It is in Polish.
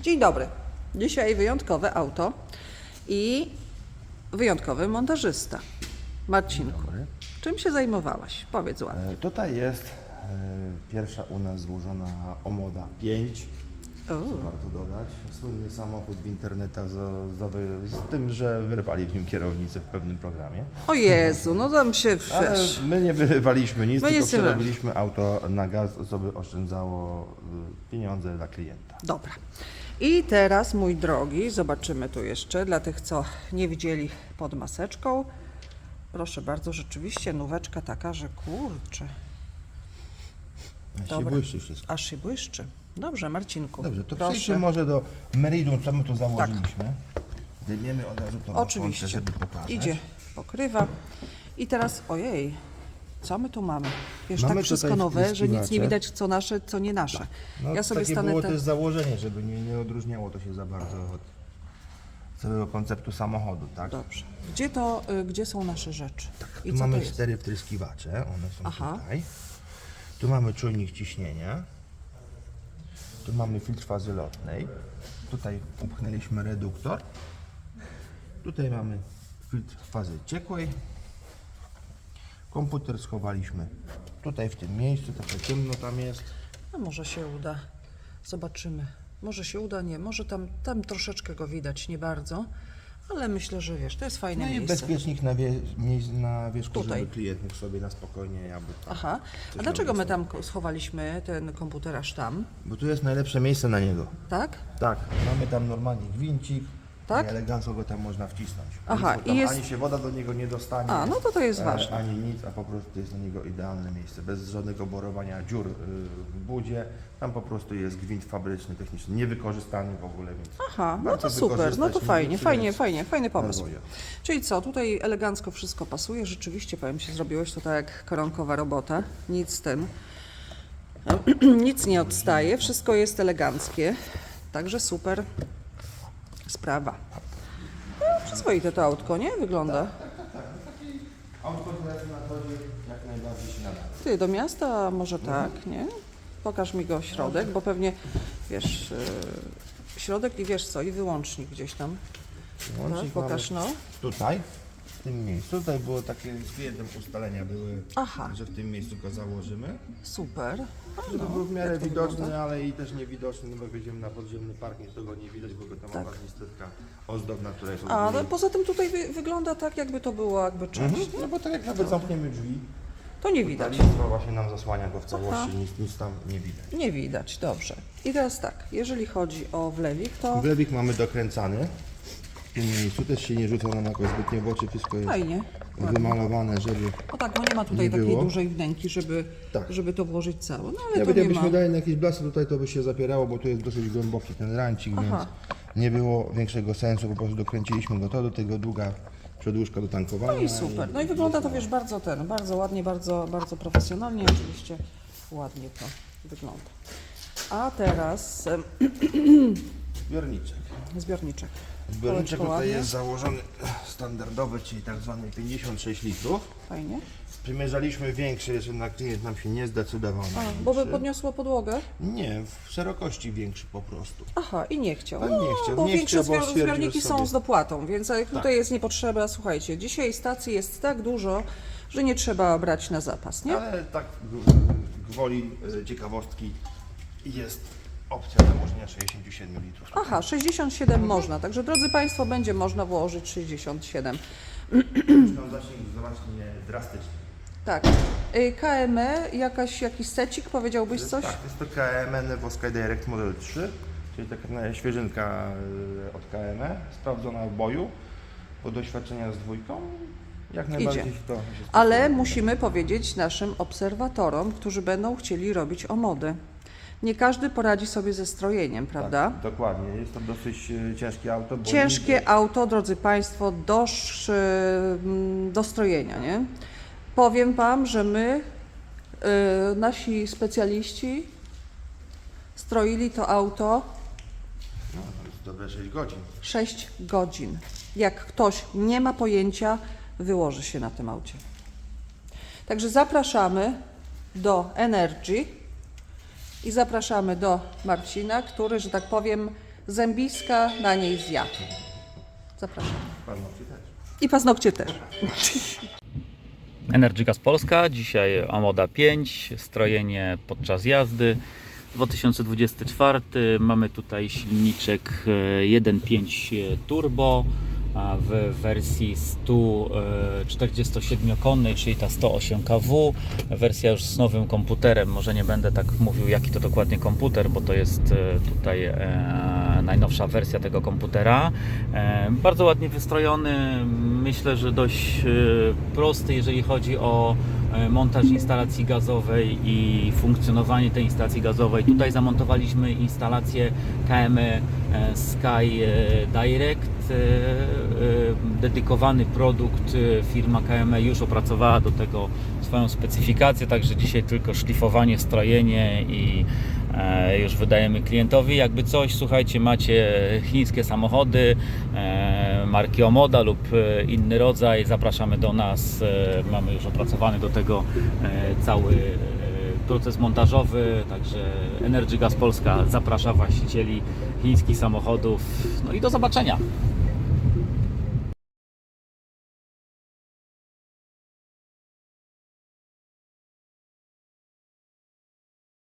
Dzień dobry. Dzisiaj wyjątkowe auto i wyjątkowy montażysta. Marcinku, czym się zajmowałaś? Powiedz ładnie. E, Tutaj jest e, pierwsza u nas złożona Omoda 5. O, Warto dodać. Słynny samochód w internetach z, z, z tym, że wyrwali w nim kierownicę w pewnym programie. o Jezu, no tam się Ale wiesz. my nie wyrywaliśmy nic, My tylko przerobiliśmy auto na gaz, co by oszczędzało y, pieniądze dla klienta. Dobra. I teraz, mój drogi, zobaczymy tu jeszcze dla tych, co nie widzieli pod maseczką. Proszę bardzo, rzeczywiście nóweczka taka, że kurczę, Się Dobra. błyszczy wszystko. aż się błyszczy. Dobrze, Marcinku. Dobrze, to proszę. przejdźmy może do meridium, co my tu założyliśmy. Zdejmiemy od razu to Oczywiście. żeby pokazać. Idzie pokrywa. I teraz, ojej, co my tu mamy? Wiesz, Mamy tak wszystko tutaj nowe, że nic nie widać, co nasze, co nie nasze. No, ja sobie takie stanę było te... też założenie, żeby nie, nie odróżniało to się za bardzo od całego konceptu samochodu, tak? Dobrze. Gdzie to, y, gdzie są nasze rzeczy? I Tu co to mamy jest? cztery wtryskiwacze, one są Aha. tutaj. Tu mamy czujnik ciśnienia. Tu mamy filtr fazy lotnej. Tutaj upchnęliśmy reduktor. Tutaj mamy filtr fazy ciekłej. Komputer schowaliśmy tutaj w tym miejscu, takie ciemno tam jest. No może się uda. Zobaczymy. Może się uda, nie. Może tam, tam troszeczkę go widać, nie bardzo. Ale myślę, że wiesz, to jest fajne No i miejsce. bezpiecznik na, wie, na wierzchu, Tutaj. żeby klient mógł sobie na spokojnie jakby tam Aha. A coś dlaczego my tam ko- schowaliśmy ten komputer aż tam? Bo tu jest najlepsze miejsce na niego. Tak? Tak, mamy tam normalnie gwincik. Tak? I elegancko go tam można wcisnąć. Aha, Nic, i jest- Ani się woda do niego nie dostanie. A, no to to jest e, ważne. Ani nic, a po prostu jest na niego idealne miejsce. Bez żadnego borowania dziur y, w budzie. Tam po prostu jest gwint fabryczny, techniczny, niewykorzystany w ogóle. Więc Aha, no to super, no to nie fajnie, fajnie, fajnie, fajny pomysł. rozwoju. Czyli co, tutaj elegancko wszystko pasuje, rzeczywiście powiem Ci, zrobiłeś to tak jak koronkowa robota, nic z tym, nic nie odstaje, wszystko jest eleganckie, także super sprawa. No, przyzwoite to autko, nie? Wygląda. Autko teraz na torze jak najbardziej się nadaje. Ty, do miasta może tak, nie? Pokaż mi go środek, bo pewnie, wiesz, yy, środek i wiesz co, i wyłącznik gdzieś tam. Tak, Łącznik pokaż no. Tutaj, w tym miejscu. Tutaj było takie z klientem ustalenia były, Aha. że w tym miejscu go założymy. Super. Żeby no, był w miarę jak to widoczny, wygląda? ale i też niewidoczny, no bo jak wejdziemy na podziemny parking, to go nie widać, bo go tam Tak. tak. niestety ozdobna, która jest A, no, poza tym tutaj wy, wygląda tak, jakby to było jakby część. Mhm. No bo tak jak nawet zamkniemy drzwi, To nie widać. listwa właśnie nam zasłania go w całości, nic, nic tam nie widać. Nie widać, dobrze. I teraz tak, jeżeli chodzi o wlewik, to Wlewik mamy dokręcany. Tym miejscu też się nie rzuca nam jakoś zbytnio w oczy, wszystko jest fajnie. ładnie. wymalowane, żeby... No tak, no nie ma tutaj Nie takiej było. dużej wnęki, żeby, Tak. żeby to włożyć całe. No ale to nie jakbyśmy ma. dali na jakieś blasy tutaj, to by się zapierało, bo tu jest dosyć głęboki ten rancik, Aha. więc nie było większego sensu, po prostu dokręciliśmy go to, do tego długa przedłużka do tankowania. No i super. No i wygląda to wiesz bardzo ten, bardzo ładnie, bardzo, bardzo profesjonalnie, oczywiście ładnie to wygląda. A teraz em, Zbiorniczek. zbiorniczek. Zbiorniczek Kołeczko tutaj ładnie. jest założony standardowy, czyli tak zwany 56 litrów. Fajnie. Przymierzaliśmy większy, jeszcze na klient nam się nie zdecydował. na A, bo by większy. podniosło podłogę? Nie, w szerokości większy po prostu. Aha, i nie chciał. Tak, No, nie chciał, bo nie większe chciał, bo zbior- stwierdził zbiorniki są sobie- z dopłatą, więc jak tutaj Tak. jest niepotrzeba, słuchajcie, dzisiaj stacji jest tak dużo, że nie trzeba brać na zapas, nie? Ale tak g- gwoli e, ciekawostki jest opcja założenia 67 litrów. Aha, 67 można, także drodzy Państwo, będzie można włożyć 67. Tam zasięg znacznie drastycznie. Tak. Y, KME, jakaś, jakiś secik, powiedziałbyś coś? Tak, jest to KMN Evo Sky Direct Model 3, czyli taka na- świeżynka y, od KME, sprawdzona w boju, po doświadczenia z dwójką. Jak najbardziej Idzie. to się Ale musimy powiedzieć naszym obserwatorom, którzy będą chcieli robić omody. Nie każdy poradzi sobie ze strojeniem, prawda? Tak, dokładnie, jest to dosyć y, ciężkie auto. Ciężkie auto, drodzy Państwo, do, mm, do strojenia, nie? Powiem Wam, że my, y, nasi specjaliści, stroili to auto No, to jest dobre 6 godzin. 6 godzin. Jak ktoś nie ma pojęcia, wyłoży się na tym aucie. Także zapraszamy do Energy i zapraszamy do Marcina, który, że tak powiem, zębiska na niej zjadł. Zapraszam. Paznokcie też. I paznokcie też. Energy Gas Polska, dzisiaj Amoda 5, strojenie podczas jazdy. 2024 mamy tutaj silniczek e, 1.5 turbo a w wersji 147-konnej, czyli ta 108 kW. Wersja już z nowym komputerem. Może nie będę tak mówił, jaki to dokładnie komputer, bo to jest e, tutaj e, najnowsza wersja tego komputera. E, bardzo ładnie wystrojony. Myślę, że dość e, prosty, jeżeli chodzi o e, montaż instalacji gazowej i funkcjonowanie tej instalacji gazowej. Tutaj zamontowaliśmy instalację KM Sky Direct. Dedykowany produkt firma KM już opracowała do tego swoją specyfikację, także dzisiaj tylko szlifowanie, strojenie i już wydajemy klientowi. Jakby coś, słuchajcie, macie chińskie samochody e, marki Omoda lub e, inny rodzaj, zapraszamy do nas. E, mamy już opracowany do tego e, cały e, proces montażowy, także Energy Gas Polska zaprasza właścicieli chińskich samochodów. No i do zobaczenia.